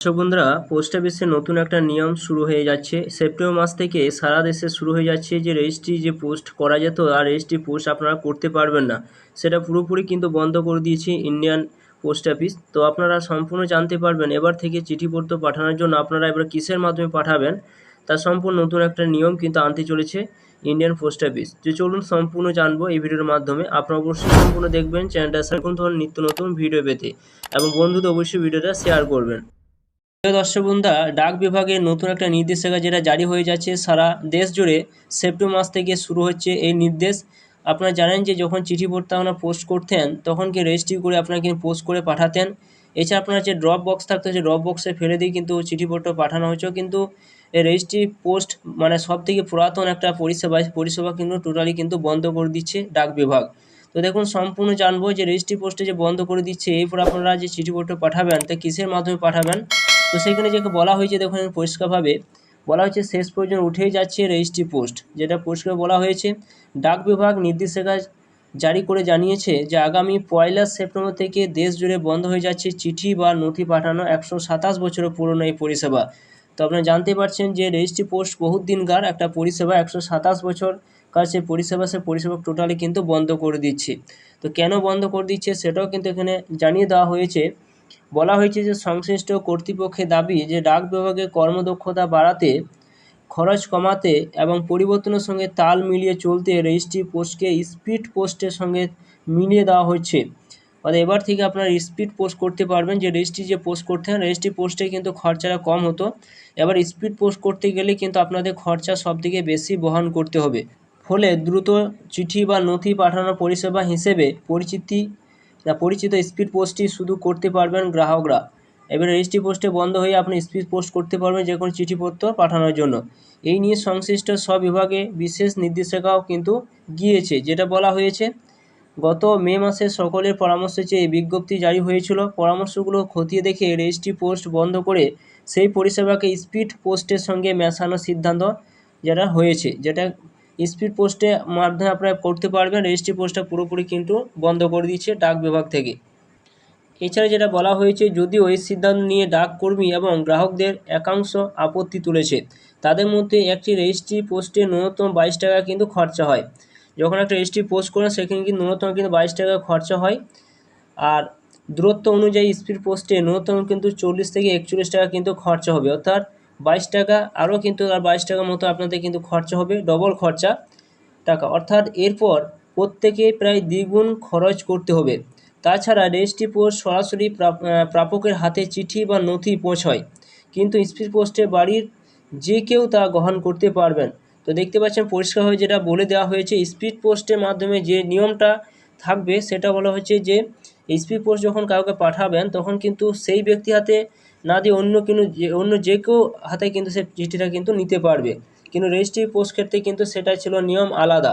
দর্শক বন্ধুরা পোস্ট অফিসে নতুন একটা নিয়ম শুরু হয়ে যাচ্ছে। সেপ্টেম্বর মাস থেকে সারা দেশে শুরু হয়ে যাচ্ছে যে রেজিস্ট্রি যে পোস্ট করা যেত, আর রেজিস্ট্রি পোস্ট আপনারা করতে পারবেন না। সেটা পুরোপুরি কিন্তু বন্ধ করে দিয়েছে ইন্ডিয়ান পোস্ট অফিস তো আপনারা সম্পূর্ণ জানতে পারবেন। এবার থেকে চিঠিপত্র পাঠানোর জন্য আপনারা এবার কিসের মাধ্যমে পাঠাবেন তার সম্পূর্ণ নতুন একটা নিয়ম কিন্তু আনতে চলেছে ইন্ডিয়ান পোস্ট অফিস যে চলুন সম্পূর্ণ জানব এই ভিডিওর মাধ্যমে। আপনারা অবশ্যই সম্পূর্ণ দেখবেন, চ্যানেলটা সেরকম ধরনের নিত্য নতুন ভিডিও পেতে। এবং বন্ধুদের অবশ্যই ভিডিওটা শেয়ার করবেন। প্রিয় দর্শক বন্ধুরা, ডাক বিভাগের নতুন একটা নির্দেশিকা যেটা জারি হয়ে যাচ্ছে, সারা দেশ জুড়ে সেপ্টেম্বর মাস থেকে শুরু হচ্ছে এই নির্দেশ। আপনারা জানেন যে যখন চিঠিপত্র আপনারা পোস্ট করতেন, তখন কি রেজিস্ট্রি করে আপনারা কিন্তু পোস্ট করে পাঠাতেন। এছাড়া আপনার যে ড্রপ বক্স থাকতো, সেই ড্রপ বক্সে ফেলে দিয়ে কিন্তু চিঠিপত্র পাঠানো হয়েছে। কিন্তু এই রেজিস্ট্রি পোস্ট মানে সব থেকে পুরাতন একটা পরিষেবা পরিষেবা কিন্তু টোটালি কিন্তু বন্ধ করে দিচ্ছে ডাক বিভাগ। তো দেখুন, সম্পূর্ণ জানব যে রেজিস্ট্রি পোস্টে যে বন্ধ করে দিচ্ছে, এরপর আপনারা যে চিঠিপত্র পাঠাবেন, তা কিসের মাধ্যমে পাঠাবেন? তো সেখানে যে বলা হয়েছে, দেখুন পরিষ্কারভাবে, বলা হয়েছে শেষ পর্যন্ত উঠেই যাচ্ছে রেজিস্ট্রি পোস্ট যেটা পরিষ্কার বলা হয়েছে। ডাক বিভাগ নির্দেশিকা জারি করে জানিয়েছে যে আগামী পয়লা সেপ্টেম্বর থেকে দেশ জুড়ে বন্ধ হয়ে যাচ্ছে চিঠি বা নথি পাঠানো একশো সাতাশ বছরের পুরনো এই পরিষেবা। তো আপনারা জানতে পারছেন যে রেজিস্ট্রি পোস্ট বহুত দিনকার একটা পরিষেবা, একশো সাতাশ বছর কার সে পরিষেবা সে পরিষেবা টোটালি কিন্তু বন্ধ করে দিচ্ছে। তো কেন বন্ধ করে দিচ্ছে সেটাও কিন্তু এখানে জানিয়ে দেওয়া হয়েছে বলা হয়েছে যে সংশ্লিষ্ট কর্তৃপক্ষের দাবি যে ডাক বিভাগে কর্মদক্ষতা বাড়াতে, খরচ কমাতে এবং পরিবর্তনের সঙ্গে তাল মিলিয়ে চলতে রেজিস্ট্রি পোস্টকে স্পিড পোস্টের সঙ্গে মিলিয়ে দেওয়া হচ্ছে অর্থাৎ এবার থেকে আপনারা স্পিড পোস্ট করতে পারবেন যে রেজিস্ট্রি যে পোস্ট করতেন রেজিস্ট্রি পোস্টে কিন্তু খরচাটা কম হতো। এবার স্পিড পোস্ট করতে গেলে কিন্তু আপনাদের খরচা সব থেকে বেশি বহন করতে হবে। ফলে দ্রুত চিঠি বা নথি পাঠানোর পরিষেবা হিসেবে পরিচিতি যা পরিচিত স্পিড পোস্টটি শুধু করতে পারবেন গ্রাহকরা। এবার রেজিস্ট্রি পোস্টে বন্ধ হয়ে আপনি স্পিড পোস্ট করতে পারবেন যে কোনো চিঠিপত্র পাঠানোর জন্য। এই নিয়ে সংশ্লিষ্ট সব বিভাগে বিশেষ নির্দেশিকাও কিন্তু গিয়েছে, যেটা বলা হয়েছে, গত মে মাসে সকলের পরামর্শে চেয়ে বিজ্ঞপ্তি জারি হয়েছিল। পরামর্শগুলো খতিয়ে দেখে রেজিস্ট্রি পোস্ট বন্ধ করে সেই পরিষেবাকে স্পিড পোস্টের সঙ্গে মেশানোর সিদ্ধান্ত যেটা হয়েছে, যেটা স্পিড পোস্টের মাধ্যমে আপনারা করতে পারবেন। রেজিস্ট্রি পোস্টটা পুরোপুরি কিন্তু বন্ধ করে দিচ্ছে ডাক বিভাগ থেকে। এছাড়া যেটা বলা হয়েছে, যদিও এই সিদ্ধান্ত নিয়ে ডাক কর্মী এবং গ্রাহকদের একাংশ আপত্তি তুলেছে, তাদের মধ্যে একটি রেজিস্ট্রি পোস্টে ন্যূনতম বাইশ টাকা কিন্তু খরচা হয়। যখন একটা রেজিস্ট্রি পোস্ট করেন, সেখানে কিন্তু ন্যূনতম কিন্তু বাইশ টাকা খরচা হয়। আর দূরত্ব অনুযায়ী স্পিড পোস্টে ন্যূনতম কিন্তু চল্লিশ থেকে একচল্লিশ টাকা কিন্তু খরচা হবে। অর্থাৎ বাইশ টাকা, আরও কিন্তু আর বাইশ টাকার মতো আপনাদের কিন্তু খরচা হবে ডবল খরচা টাকা। অর্থাৎ এরপর প্রত্যেকে প্রায় দ্বিগুণ খরচ করতে হবে। তাছাড়া রেজিস্ট্রি পোস্ট সরাসরি প্রাপকের হাতে চিঠি বা নথি পৌঁছয়। কিন্তু স্পিড পোস্টে বাড়ির যে কেউ তা গ্রহণ করতে পারবেন। তো দেখতে পাচ্ছেন পরিষ্কারভাবে যেটা বলে দেওয়া হয়েছে, স্পিড পোস্টের মাধ্যমে যে নিয়মটা থাকবে সেটা বলা হচ্ছে যে স্পিড পোস্ট যখন কাউকে পাঠাবেন, তখন কিন্তু সেই ব্যক্তি হাতে না দিয়ে অন্য কিন্তু অন্য যে কেউ হাতে কিন্তু সে চিঠিটা কিন্তু নিতে পারবে। কিন্তু রেজিস্ট্রি পোস্ট ক্ষেত্রে কিন্তু সেটা ছিল নিয়ম আলাদা।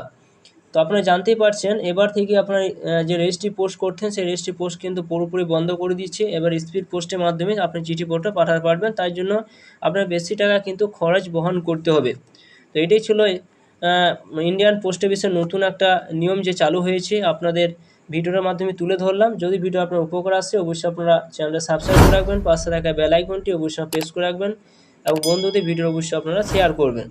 তো আপনারা জানতেই পারছেন, এবার থেকে আপনার যে রেজিস্ট্রি পোস্ট করতেন সেই রেজিস্ট্রি পোস্ট কিন্তু পুরোপুরি বন্ধ করে দিচ্ছে। এবার স্পিড পোস্টের মাধ্যমে আপনি চিঠিপত্র পাঠাতে পারবেন। তাই জন্য আপনার বেশি টাকা কিন্তু খরচ বহন করতে হবে। তো এটাই ছিল ইন্ডিয়ান পোস্ট অফিসের নতুন একটা নিয়ম যে চালু হয়েছে। আপনাদের ভিডিওর মাধ্যমে তুলে ধরলাম। যদি ভিডিও আপনার উপকার আসে, অবশ্যই আপনারা চ্যানেলটা সাবস্ক্রাইব করে রাখবেন, পাশে থাকা বেল আইকনটি অবশ্যই প্রেস করে রাখবেন। এবং বন্ধুদের ভিডিও অবশ্যই আপনারা শেয়ার করবেন।